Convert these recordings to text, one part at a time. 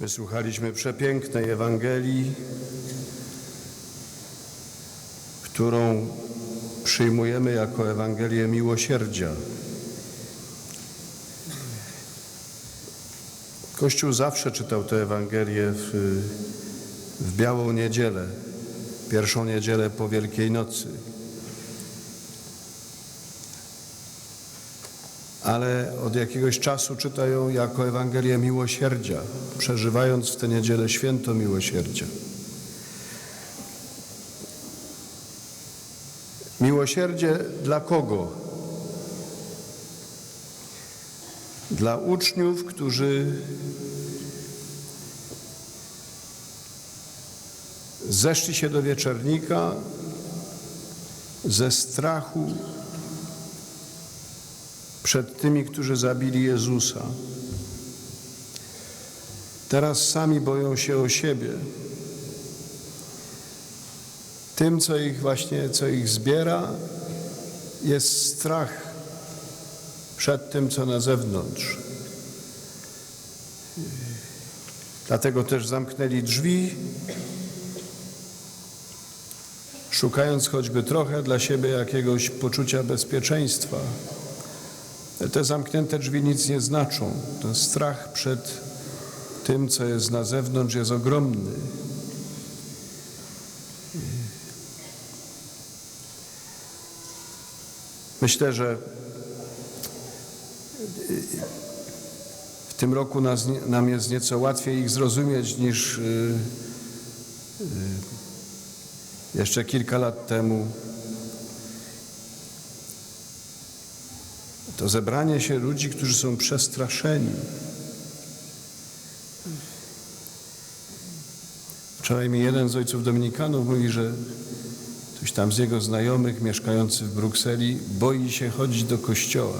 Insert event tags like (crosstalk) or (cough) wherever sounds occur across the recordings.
Wysłuchaliśmy przepięknej Ewangelii, którą przyjmujemy jako Ewangelię miłosierdzia. Kościół zawsze czytał tę Ewangelię w, w Białą Niedzielę, pierwszą niedzielę po Wielkiej Nocy. Ale od jakiegoś czasu czyta ją jako Ewangelię miłosierdzia, przeżywając w tę niedzielę święto miłosierdzia. Miłosierdzie dla kogo? Dla uczniów, którzy zeszli się do wieczernika ze strachu przed tymi, którzy zabili Jezusa. Teraz sami boją się o siebie. Tym, co ich właśnie, co ich zbiera, jest strach przed tym, co na zewnątrz. Dlatego też zamknęli drzwi, szukając choćby trochę dla siebie jakiegoś poczucia bezpieczeństwa. Te zamknięte drzwi nic nie znaczą. Ten strach przed tym, co jest na zewnątrz, jest ogromny. Myślę, że w tym roku nas, nam jest nieco łatwiej ich zrozumieć niż jeszcze kilka lat temu. To zebranie się ludzi, którzy są przestraszeni. Wczoraj mi jeden z ojców dominikanów mówi, że ktoś tam z jego znajomych mieszkający w Brukseli boi się chodzić do kościoła,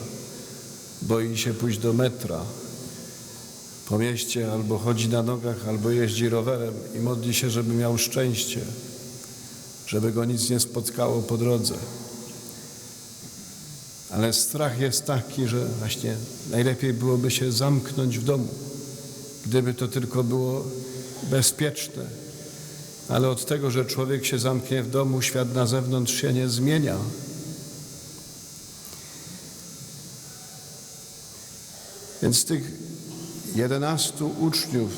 boi się pójść do metra po mieście, albo chodzi na nogach, albo jeździ rowerem i modli się, żeby miał szczęście, żeby go nic nie spotkało po drodze. Ale strach jest taki, że właśnie najlepiej byłoby się zamknąć w domu, gdyby to tylko było bezpieczne. Ale od tego, że człowiek się zamknie w domu, świat na zewnątrz się nie zmienia. Więc tych jedenastu uczniów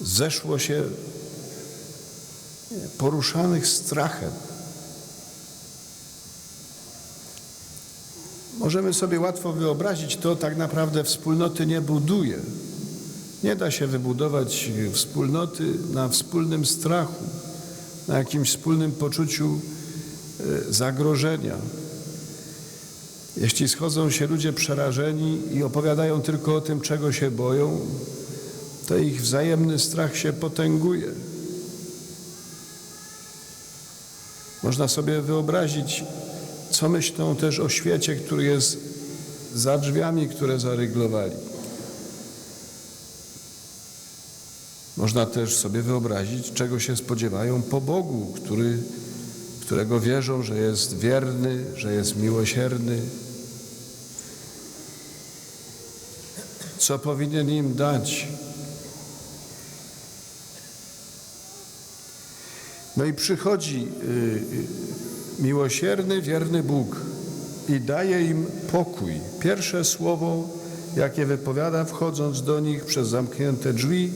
zeszło się poruszanych strachem. Możemy sobie łatwo wyobrazić, to tak naprawdę wspólnoty nie buduje. Nie da się wybudować wspólnoty na wspólnym strachu, na jakimś wspólnym poczuciu zagrożenia. Jeśli schodzą się ludzie przerażeni i opowiadają tylko o tym, czego się boją, to ich wzajemny strach się potęguje. Można sobie wyobrazić, co myślą też o świecie, który jest za drzwiami, które zaryglowali. Można też sobie wyobrazić, czego się spodziewają po Bogu, który, którego wierzą, że jest wierny, że jest miłosierny. Co powinien im dać? No i przychodzi yy, miłosierny, wierny Bóg i daje im pokój. Pierwsze słowo, jakie wypowiada, wchodząc do nich przez zamknięte drzwi,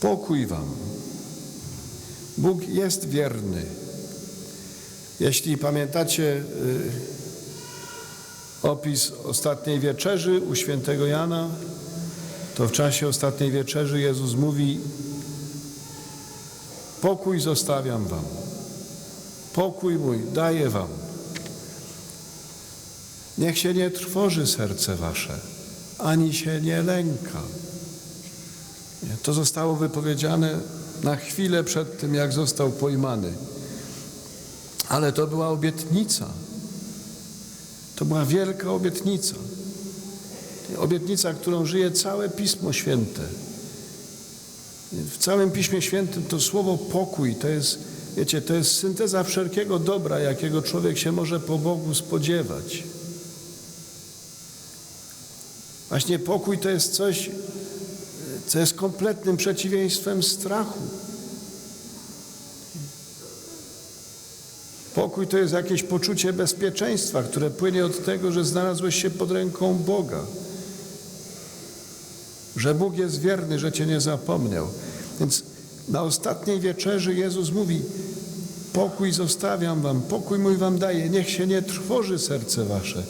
pokój wam. Bóg jest wierny. Jeśli pamiętacie y, opis ostatniej wieczerzy u świętego Jana, to w czasie ostatniej wieczerzy Jezus mówi: Pokój zostawiam wam. Pokój mój daję wam. Niech się nie trwoży serce wasze, ani się nie lęka. To zostało wypowiedziane na chwilę przed tym, jak został pojmany. Ale to była obietnica. To była wielka obietnica. Obietnica, którą żyje całe Pismo Święte. W całym Piśmie Świętym to słowo pokój to jest, wiecie, to jest synteza wszelkiego dobra, jakiego człowiek się może po Bogu spodziewać. Właśnie pokój to jest coś, co jest kompletnym przeciwieństwem strachu. Pokój to jest jakieś poczucie bezpieczeństwa, które płynie od tego, że znalazłeś się pod ręką Boga. Że Bóg jest wierny, że Cię nie zapomniał. Więc na ostatniej wieczerzy Jezus mówi: Pokój zostawiam Wam, pokój mój Wam daję, niech się nie trwoży serce Wasze.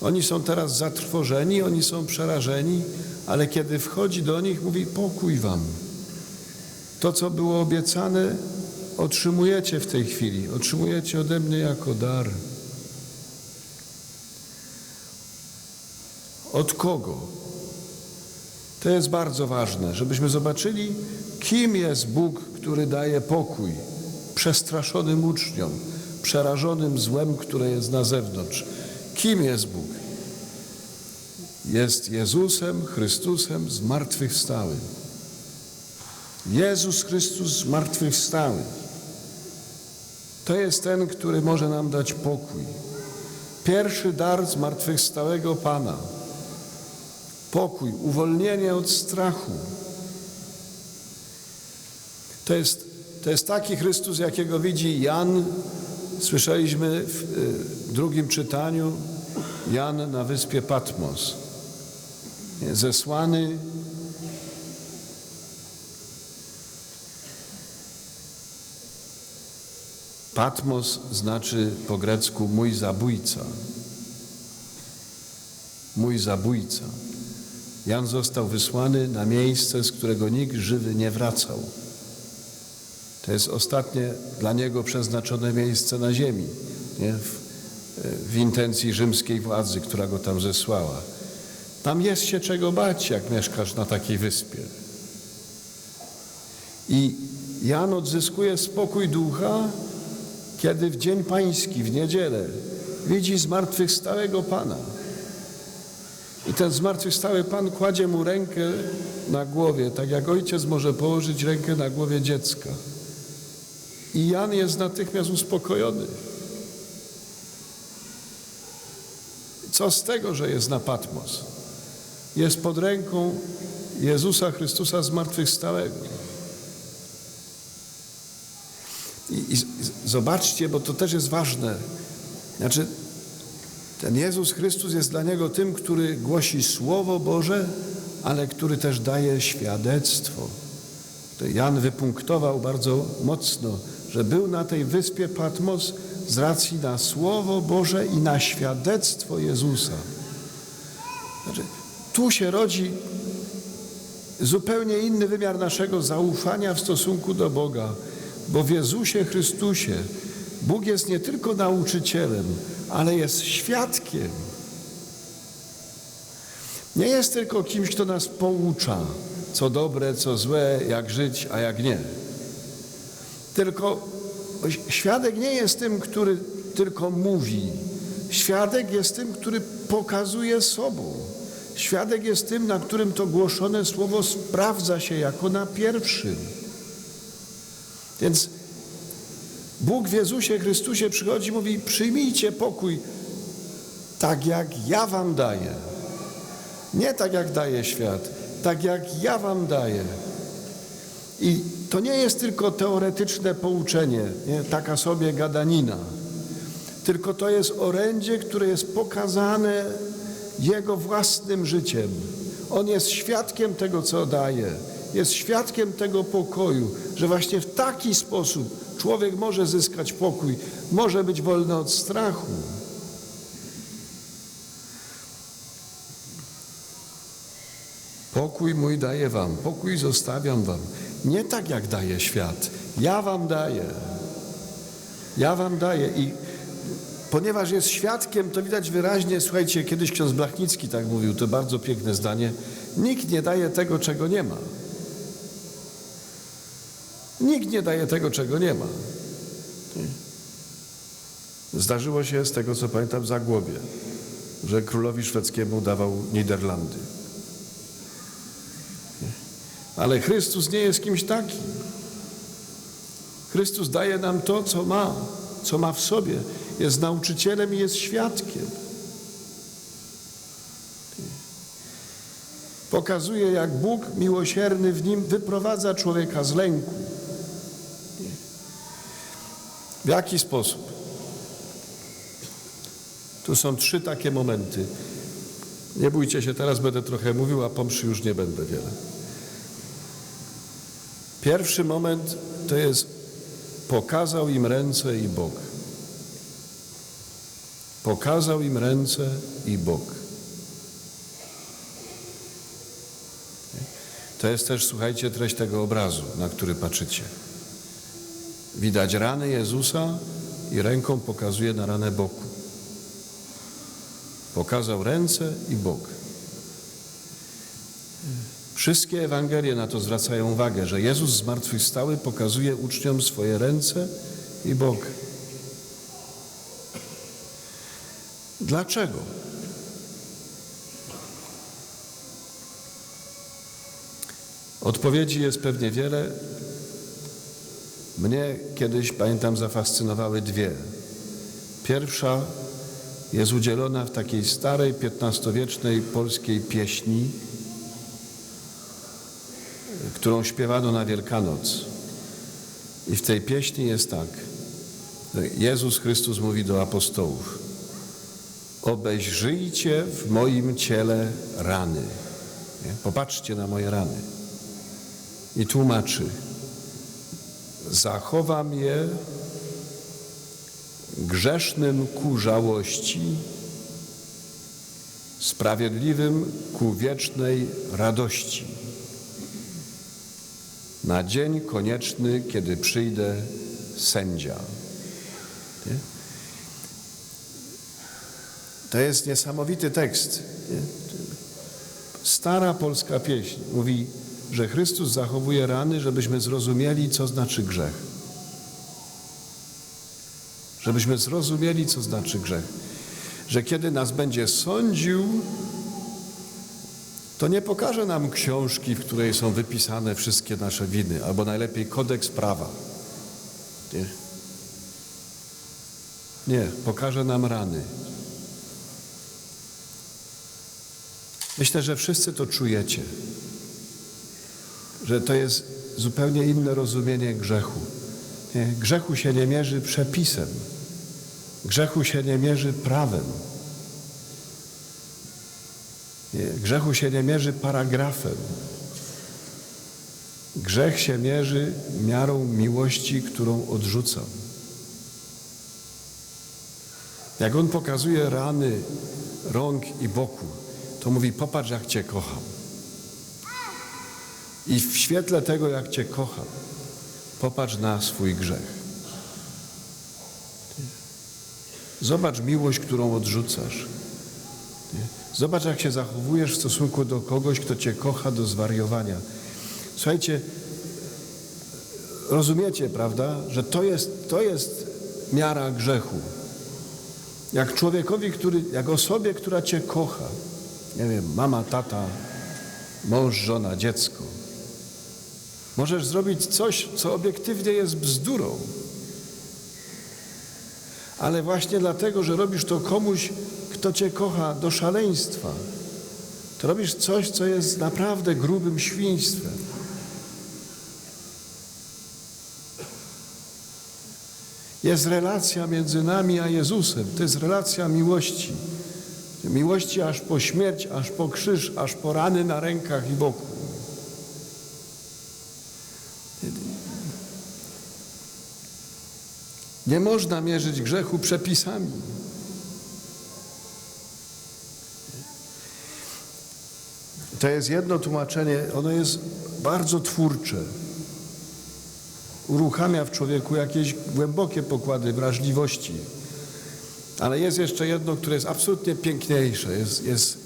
Oni są teraz zatrwożeni, oni są przerażeni, ale kiedy wchodzi do nich, mówi: Pokój Wam. To, co było obiecane, otrzymujecie w tej chwili, otrzymujecie ode mnie jako dar. Od kogo? To jest bardzo ważne, żebyśmy zobaczyli, kim jest Bóg, który daje pokój przestraszonym uczniom, przerażonym złem, które jest na zewnątrz. Kim jest Bóg? Jest Jezusem Chrystusem zmartwychwstałym. Jezus Chrystus zmartwychwstały. To jest ten, który może nam dać pokój. Pierwszy dar zmartwychwstałego Pana. Pokój, uwolnienie od strachu. To jest, to jest taki Chrystus, jakiego widzi Jan. Słyszeliśmy w y, drugim czytaniu Jan na wyspie Patmos. Zesłany Patmos znaczy po grecku mój zabójca. Mój zabójca. Jan został wysłany na miejsce, z którego nikt żywy nie wracał. To jest ostatnie dla niego przeznaczone miejsce na ziemi, nie? W, w intencji rzymskiej władzy, która go tam zesłała. Tam jest się czego bać, jak mieszkasz na takiej wyspie. I Jan odzyskuje spokój ducha, kiedy w dzień pański, w niedzielę, widzi zmartwychwstałego Pana. I ten zmartwychwstały Pan kładzie mu rękę na głowie, tak jak ojciec może położyć rękę na głowie dziecka. I Jan jest natychmiast uspokojony. Co z tego, że jest na Patmos? Jest pod ręką Jezusa Chrystusa zmartwychwstałego. I, I zobaczcie, bo to też jest ważne. Znaczy, ten Jezus Chrystus jest dla niego tym, który głosi Słowo Boże, ale który też daje świadectwo. To Jan wypunktował bardzo mocno, że był na tej wyspie Patmos z racji na Słowo Boże i na świadectwo Jezusa. Znaczy, tu się rodzi zupełnie inny wymiar naszego zaufania w stosunku do Boga. Bo w Jezusie Chrystusie Bóg jest nie tylko nauczycielem, ale jest świadkiem. Nie jest tylko kimś, kto nas poucza, co dobre, co złe, jak żyć, a jak nie. Tylko świadek nie jest tym, który tylko mówi. Świadek jest tym, który pokazuje sobą. Świadek jest tym, na którym to głoszone słowo sprawdza się jako na pierwszym. Więc Bóg w Jezusie Chrystusie przychodzi i mówi: Przyjmijcie pokój tak, jak ja Wam daję. Nie tak, jak daje świat, tak, jak ja Wam daję. I to nie jest tylko teoretyczne pouczenie, nie? taka sobie gadanina, tylko to jest orędzie, które jest pokazane Jego własnym życiem. On jest świadkiem tego, co daje jest świadkiem tego pokoju, że właśnie w taki sposób człowiek może zyskać pokój, może być wolny od strachu. Pokój mój daję wam, pokój zostawiam wam. Nie tak jak daje świat. Ja wam daję. Ja wam daję i ponieważ jest świadkiem, to widać wyraźnie, słuchajcie, kiedyś ksiądz Blachnicki tak mówił, to bardzo piękne zdanie, nikt nie daje tego, czego nie ma. Nikt nie daje tego, czego nie ma. Zdarzyło się z tego, co pamiętam, w Zagłobie, że królowi szwedzkiemu dawał Niderlandy. Ale Chrystus nie jest kimś takim. Chrystus daje nam to, co ma, co ma w sobie. Jest nauczycielem i jest świadkiem. Pokazuje, jak Bóg miłosierny w nim wyprowadza człowieka z lęku. W jaki sposób? Tu są trzy takie momenty. Nie bójcie się, teraz będę trochę mówił, a po mszy już nie będę wiele. Pierwszy moment to jest pokazał im ręce i bok. Pokazał im ręce i bok. To jest też, słuchajcie, treść tego obrazu, na który patrzycie. Widać rany Jezusa i ręką pokazuje na ranę boku. Pokazał ręce i bok. Wszystkie Ewangelie na to zwracają uwagę, że Jezus zmartwychwstały pokazuje uczniom swoje ręce i bok. Dlaczego? Odpowiedzi jest pewnie wiele. Mnie kiedyś, pamiętam, zafascynowały dwie. Pierwsza jest udzielona w takiej starej, XV-wiecznej polskiej pieśni, którą śpiewano na Wielkanoc. I w tej pieśni jest tak. Jezus Chrystus mówi do apostołów: Obejrzyjcie w moim ciele rany. Nie? Popatrzcie na moje rany. I tłumaczy: Zachowam je grzesznym ku żałości, sprawiedliwym ku wiecznej radości. Na dzień konieczny, kiedy przyjdę sędzia. Nie? To jest niesamowity tekst. Nie? Stara polska pieśń mówi, że Chrystus zachowuje rany, żebyśmy zrozumieli, co znaczy grzech. Żebyśmy zrozumieli, co znaczy grzech. Że kiedy nas będzie sądził, to nie pokaże nam książki, w której są wypisane wszystkie nasze winy, albo najlepiej kodeks prawa. Nie, nie pokaże nam rany. Myślę, że wszyscy to czujecie, że to jest zupełnie inne rozumienie grzechu. Nie? Grzechu się nie mierzy przepisem, grzechu się nie mierzy prawem. Nie, grzechu się nie mierzy paragrafem. Grzech się mierzy miarą miłości, którą odrzucam. Jak on pokazuje rany rąk i boku, to mówi: Popatrz, jak Cię kocham. I w świetle tego, jak Cię kocham, popatrz na swój grzech. Zobacz miłość, którą odrzucasz. Zobacz, jak się zachowujesz w stosunku do kogoś, kto cię kocha do zwariowania. Słuchajcie, rozumiecie, prawda, że to jest, to jest miara grzechu. Jak człowiekowi, który, jak osobie, która cię kocha, nie wiem, mama, tata, mąż, żona, dziecko, możesz zrobić coś, co obiektywnie jest bzdurą. Ale właśnie dlatego, że robisz to komuś, kto cię kocha do szaleństwa, to robisz coś, co jest naprawdę grubym świństwem. Jest relacja między nami a Jezusem. To jest relacja miłości. Miłości aż po śmierć, aż po krzyż, aż po rany na rękach i boku. Nie można mierzyć grzechu przepisami. To jest jedno tłumaczenie, ono jest bardzo twórcze. Uruchamia w człowieku jakieś głębokie pokłady wrażliwości. Ale jest jeszcze jedno, które jest absolutnie piękniejsze. Jest, jest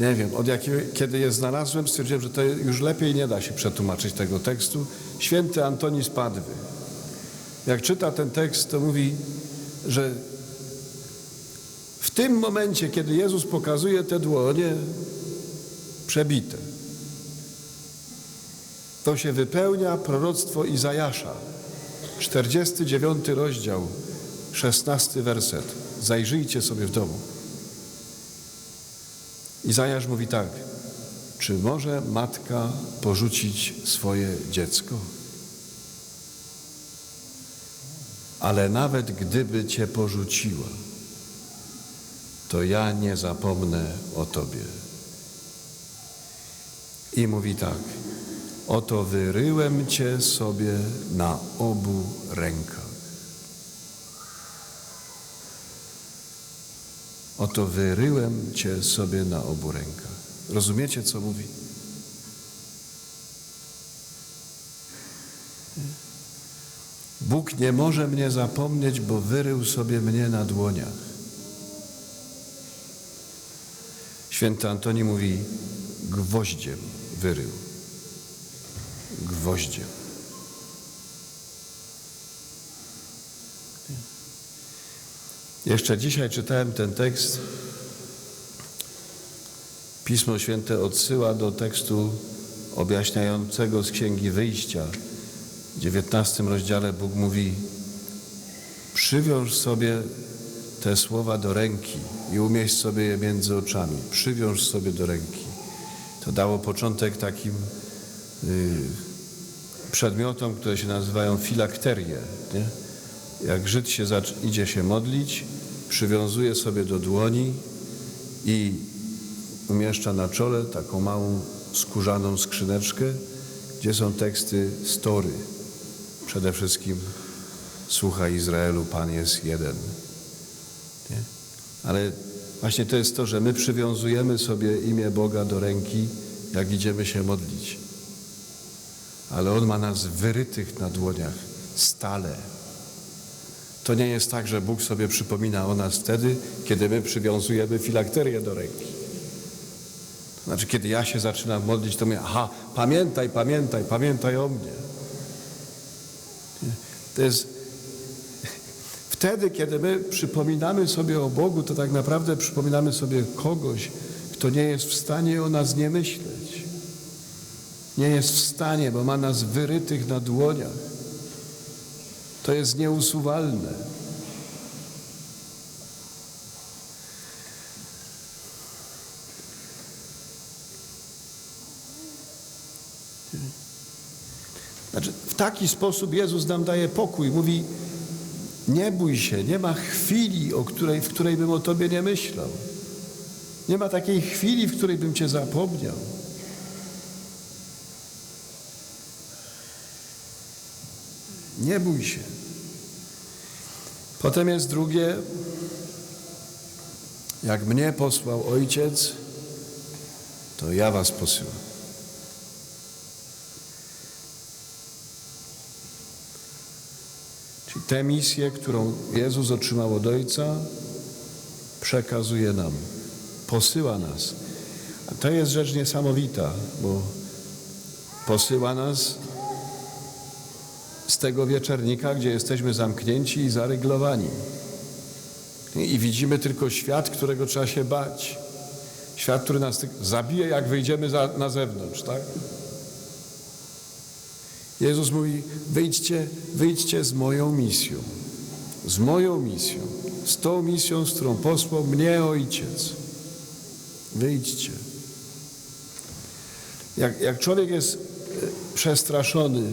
nie wiem, od jakiego, kiedy je znalazłem, stwierdziłem, że to już lepiej nie da się przetłumaczyć tego tekstu. Święty Antoni z Padwy. Jak czyta ten tekst, to mówi, że w tym momencie, kiedy Jezus pokazuje te dłonie przebite, to się wypełnia proroctwo Izajasza, 49 rozdział, 16 werset. Zajrzyjcie sobie w domu. Izajasz mówi tak: Czy może matka porzucić swoje dziecko? Ale nawet gdyby cię porzuciła, to ja nie zapomnę o tobie. I mówi tak: Oto wyryłem cię sobie na obu rękach. Oto wyryłem cię sobie na obu rękach. Rozumiecie, co mówi? Bóg nie może mnie zapomnieć, bo wyrył sobie mnie na dłoniach. Święty Antoni mówi, gwoździem wyrył. Gwoździem. Jeszcze dzisiaj czytałem ten tekst. Pismo Święte odsyła do tekstu objaśniającego z Księgi Wyjścia. W 19 rozdziale Bóg mówi: Przywiąż sobie te słowa do ręki i umieść sobie je między oczami. Przywiąż sobie do ręki. To dało początek takim y, przedmiotom, które się nazywają filakterie. Nie? Jak Żyd się idzie się modlić, przywiązuje sobie do dłoni i umieszcza na czole taką małą skórzaną skrzyneczkę, gdzie są teksty story. Przede wszystkim słuchaj Izraelu, Pan jest jeden. Nie? Ale właśnie to jest to, że my przywiązujemy sobie imię Boga do ręki, jak idziemy się modlić. Ale On ma nas wyrytych na dłoniach stale. To nie jest tak, że Bóg sobie przypomina o nas wtedy, kiedy my przywiązujemy filakterię do ręki. To znaczy, kiedy ja się zaczynam modlić, to mówię, aha, pamiętaj, pamiętaj, pamiętaj o mnie. To jest wtedy, kiedy my przypominamy sobie o Bogu, to tak naprawdę przypominamy sobie kogoś, kto nie jest w stanie o nas nie myśleć. Nie jest w stanie, bo ma nas wyrytych na dłoniach. To jest nieusuwalne. Znaczy, w taki sposób Jezus nam daje pokój. Mówi, nie bój się, nie ma chwili, o której, w której bym o Tobie nie myślał. Nie ma takiej chwili, w której bym Cię zapomniał. Nie bój się. Potem jest drugie, jak mnie posłał Ojciec, to ja was posyłam. Tę misję, którą Jezus otrzymał od Ojca, przekazuje nam, posyła nas. A to jest rzecz niesamowita, bo posyła nas z tego wieczernika, gdzie jesteśmy zamknięci i zaryglowani. I widzimy tylko świat, którego trzeba się bać. Świat, który nas zabije, jak wyjdziemy za, na zewnątrz, tak? Jezus mówi: wyjdźcie, wyjdźcie z moją misją. Z moją misją. Z tą misją, z którą posłał mnie Ojciec. Wyjdźcie. Jak, jak człowiek jest e, przestraszony,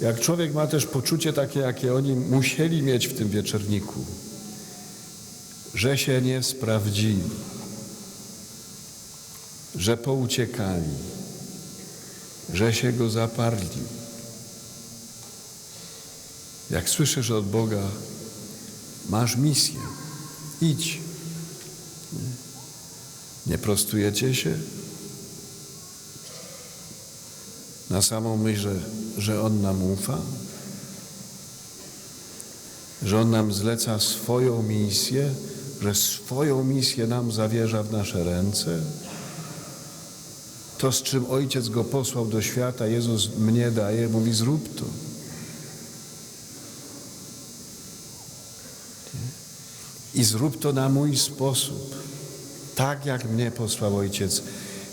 jak człowiek ma też poczucie takie, jakie oni musieli mieć w tym wieczorniku, że się nie sprawdzili, że pouciekali, że się go zaparli. Jak słyszysz od Boga, masz misję, idź. Nie prostujecie się? na samą myśl, że, że On nam ufa, że On nam zleca swoją misję, że swoją misję nam zawierza w nasze ręce. To, z czym Ojciec Go posłał do świata, Jezus mnie daje, mówi zrób to. I zrób to na mój sposób, tak jak mnie posłał Ojciec.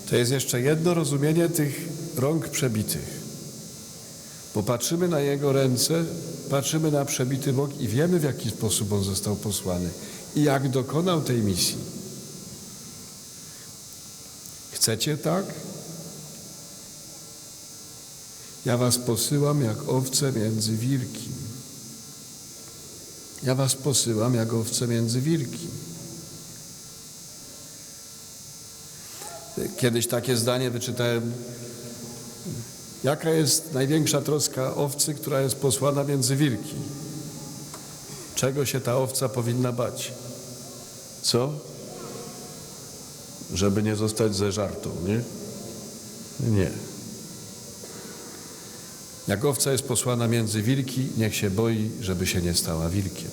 To jest jeszcze jedno rozumienie tych rąk przebitych. Bo patrzymy na Jego ręce, patrzymy na przebity bok i wiemy, w jaki sposób On został posłany i jak dokonał tej misji. Chcecie tak? Ja was posyłam jak owce między wilki. Ja was posyłam jak owce między wilki. Kiedyś takie zdanie wyczytałem. Jaka jest największa troska owcy, która jest posłana między wilki? Czego się ta owca powinna bać? Co? Żeby nie zostać zeżartą, nie? Nie. Jak owca jest posłana między wilki, niech się boi, żeby się nie stała wilkiem.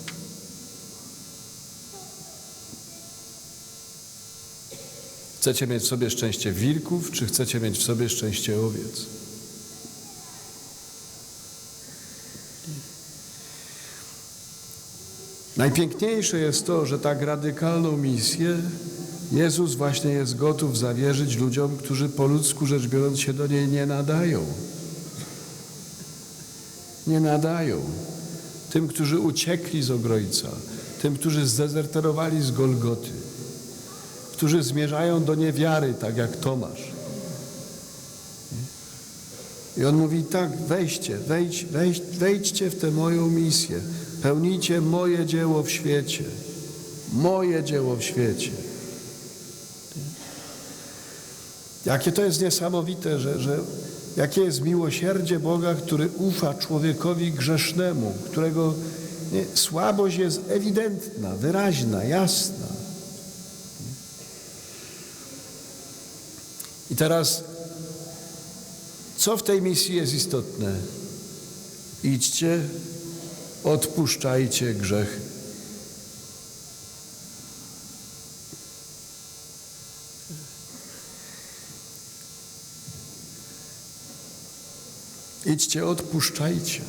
Chcecie mieć w sobie szczęście wilków, czy chcecie mieć w sobie szczęście owiec? Najpiękniejsze jest to, że tak radykalną misję Jezus właśnie jest gotów zawierzyć ludziom, którzy po ludzku rzecz biorąc się do niej nie nadają. Nie nadają. Tym, którzy uciekli z Ogrojca, tym, którzy zdezerterowali z Golgoty, którzy zmierzają do niewiary, tak jak Tomasz. I on mówi tak, wejdźcie, wejdź, wejdź, wejdźcie w tę moją misję, pełnijcie moje dzieło w świecie, moje dzieło w świecie. Jakie to jest niesamowite, że, że jakie jest miłosierdzie Boga, który ufa człowiekowi grzesznemu, którego nie, słabość jest ewidentna, wyraźna, jasna. I teraz, co w tej misji jest istotne? Idźcie, odpuszczajcie grzechy. Idźcie, odpuszczajcie.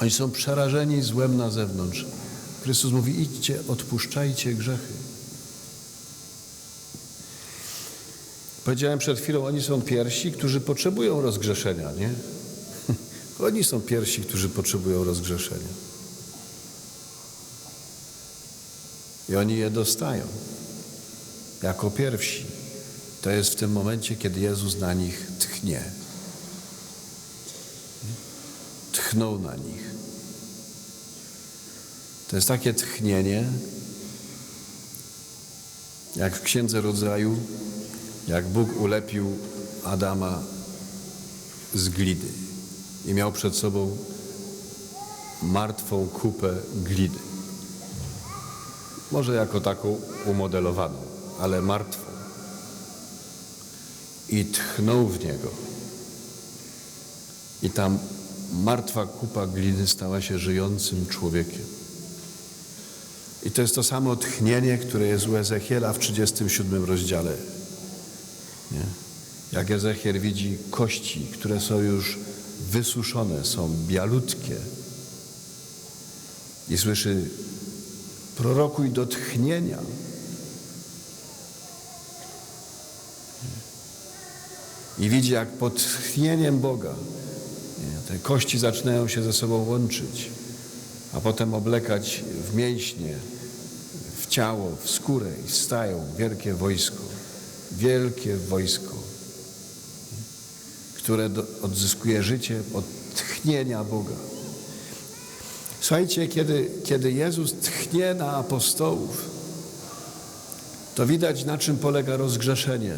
Oni są przerażeni złem na zewnątrz. Chrystus mówi: idźcie, odpuszczajcie grzechy. Powiedziałem przed chwilą, oni są pierwsi, którzy potrzebują rozgrzeszenia, nie? (laughs) Oni są pierwsi, którzy potrzebują rozgrzeszenia. I oni je dostają jako pierwsi. To jest w tym momencie, kiedy Jezus na nich tchnie. Tchnął na nich. To jest takie tchnienie, jak w Księdze Rodzaju, jak Bóg ulepił Adama z glidy i miał przed sobą martwą kupę glidy. Może jako taką umodelowaną, ale martwą. I tchnął w niego. I tam martwa kupa gliny stała się żyjącym człowiekiem. I to jest to samo tchnienie, które jest u Ezechiela w 37 rozdziale. Nie? Jak Ezechiel widzi kości, które są już wysuszone, są bialutkie i słyszy prorokuj do tchnienia. I widzi, jak pod tchnieniem Boga te kości zaczynają się ze sobą łączyć, a potem oblekać w mięśnie, w ciało, w skórę i stają wielkie wojsko, wielkie wojsko, które odzyskuje życie od tchnienia Boga. Słuchajcie, kiedy, kiedy Jezus tchnie na apostołów, to widać na czym polega rozgrzeszenie.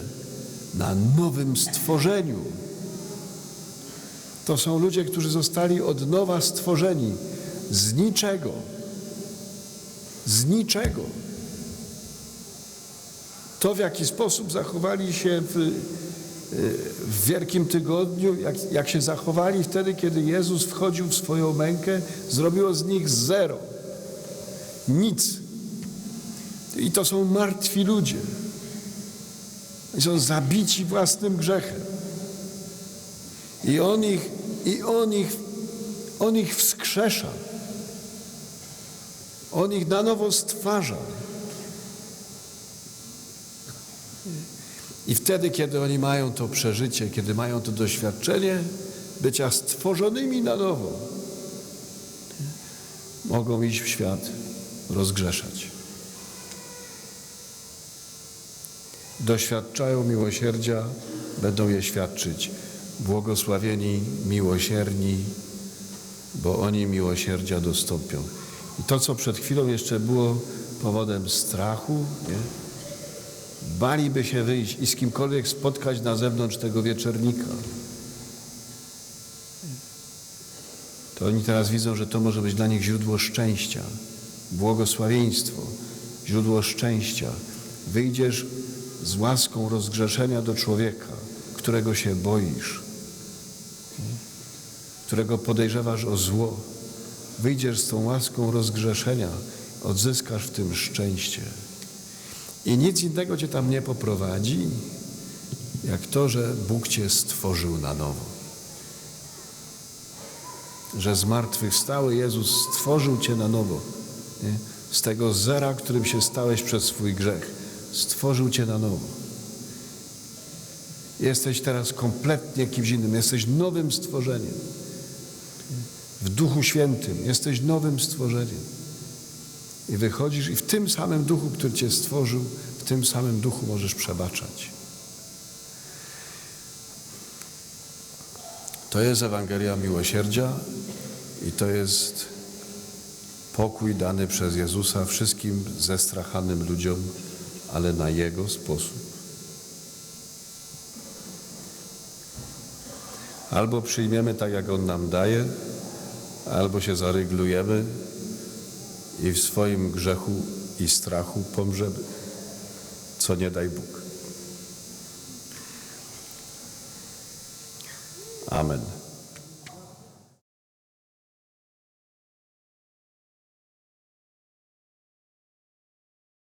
Na nowym stworzeniu. To są ludzie, którzy zostali od nowa stworzeni z niczego. Z niczego. To, w jaki sposób zachowali się w, w Wielkim Tygodniu, jak, jak się zachowali wtedy, kiedy Jezus wchodził w swoją mękę, zrobiło z nich zero. Nic. I to są martwi ludzie. I są zabici własnym grzechem. I on ich, i on ich, on ich wskrzesza. On ich na nowo stwarza. I wtedy, kiedy oni mają to przeżycie, kiedy mają to doświadczenie bycia stworzonymi na nowo, mogą iść w świat, rozgrzeszać. Doświadczają miłosierdzia, będą je świadczyć. Błogosławieni miłosierni, bo oni miłosierdzia dostąpią. I to, co przed chwilą jeszcze było powodem strachu, nie? baliby się wyjść i z kimkolwiek spotkać na zewnątrz tego wieczernika. To oni teraz widzą, że to może być dla nich źródło szczęścia, błogosławieństwo, źródło szczęścia. Wyjdziesz z łaską rozgrzeszenia do człowieka, którego się boisz, którego podejrzewasz o zło. Wyjdziesz z tą łaską rozgrzeszenia, odzyskasz w tym szczęście. I nic innego cię tam nie poprowadzi, jak to, że Bóg cię stworzył na nowo. Że zmartwychwstały Jezus stworzył cię na nowo. Nie? Z tego zera, którym się stałeś przez swój grzech. Stworzył cię na nowo. Jesteś teraz kompletnie kimś innym. Jesteś nowym stworzeniem. W Duchu Świętym jesteś nowym stworzeniem. I wychodzisz i w tym samym duchu, który cię stworzył, w tym samym duchu możesz przebaczać. To jest Ewangelia Miłosierdzia i to jest pokój dany przez Jezusa wszystkim zestrachanym ludziom, ale na Jego sposób. Albo przyjmiemy tak, jak On nam daje, albo się zaryglujemy i w swoim grzechu i strachu pomrzemy, co nie daj Bóg. Amen.